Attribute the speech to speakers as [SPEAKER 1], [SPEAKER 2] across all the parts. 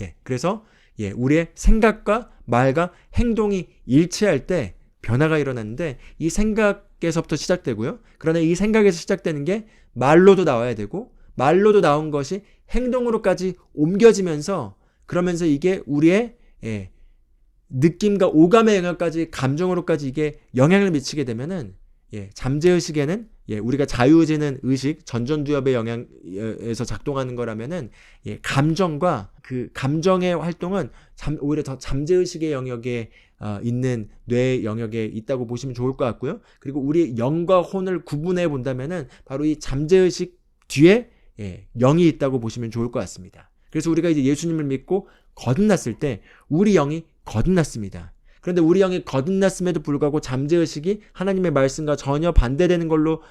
[SPEAKER 1] 예. 그래서 예, 우리의 생각과 말과 행동이 일치할 때 변화가 일어나는데 이 생각에서부터 시작되고요. 그러나 이 생각에서 시작되는 게 말로도 나와야 되고 말로도 나온 것이 행동으로까지 옮겨지면서 그러면서 이게 우리의 예, 느낌과 오감의 영역까지 감정으로까지 이게 영향을 미치게 되면은 예, 잠재의식에는 예, 우리가 자유지는 의식 전전두엽의 영향에서 작동하는 거라면은 예, 감정과 그 감정의 활동은 잠, 오히려 더 잠재의식의 영역에 어, 있는 뇌 영역에 있다고 보시면 좋을 것 같고요. 그리고 우리 영과 혼을 구분해 본다면은 바로 이 잠재의식 뒤에 예, 영이 있다고 보시면 좋을 것 같습니다. 그래서 우리가 이제 예수님을 믿고 거듭났을 때 우리 영이 거듭났습니다. 그런데 우리 영이 거듭났음에도 불구하고 잠재의식이 하나님의 말씀과 전혀 반대되는 걸로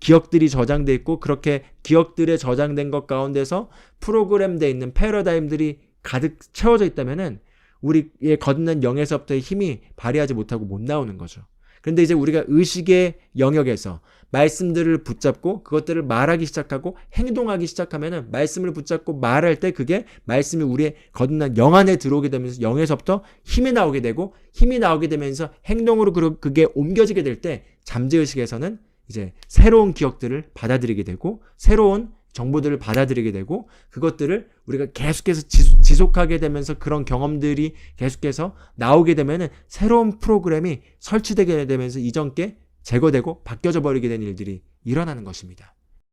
[SPEAKER 1] 기억들이 저장돼 있고 그렇게 기억들에 저장된 것 가운데서 프로그램돼 있는 패러다임들이 가득 채워져 있다면은 우리의 거듭난 영에서부터의 힘이 발휘하지 못하고 못 나오는 거죠. 그런데 이제 우리가 의식의 영역에서 말씀들을 붙잡고 그것들을 말하기 시작하고 행동하기 시작하면은 말씀을 붙잡고 말할 때 그게 말씀이 우리의 거듭난 영 안에 들어오게 되면서 영에서부터 힘이 나오게 되고 힘이 나오게 되면서 행동으로 그- 그게 옮겨지게 될 때 잠재의식에서는 이제 새로운 기억들을 받아들이게 되고 새로운 정보들을 받아들이게 되고 그것들을 우리가 계속해서 지속- 지속하게 되면서 그런 경험들이 계속해서 나오게 되면은 새로운 프로그램이 설치되게 되면서 이전 게 제거되고 바뀌어져 버리게 되는 일들이 일어나는 것입니다.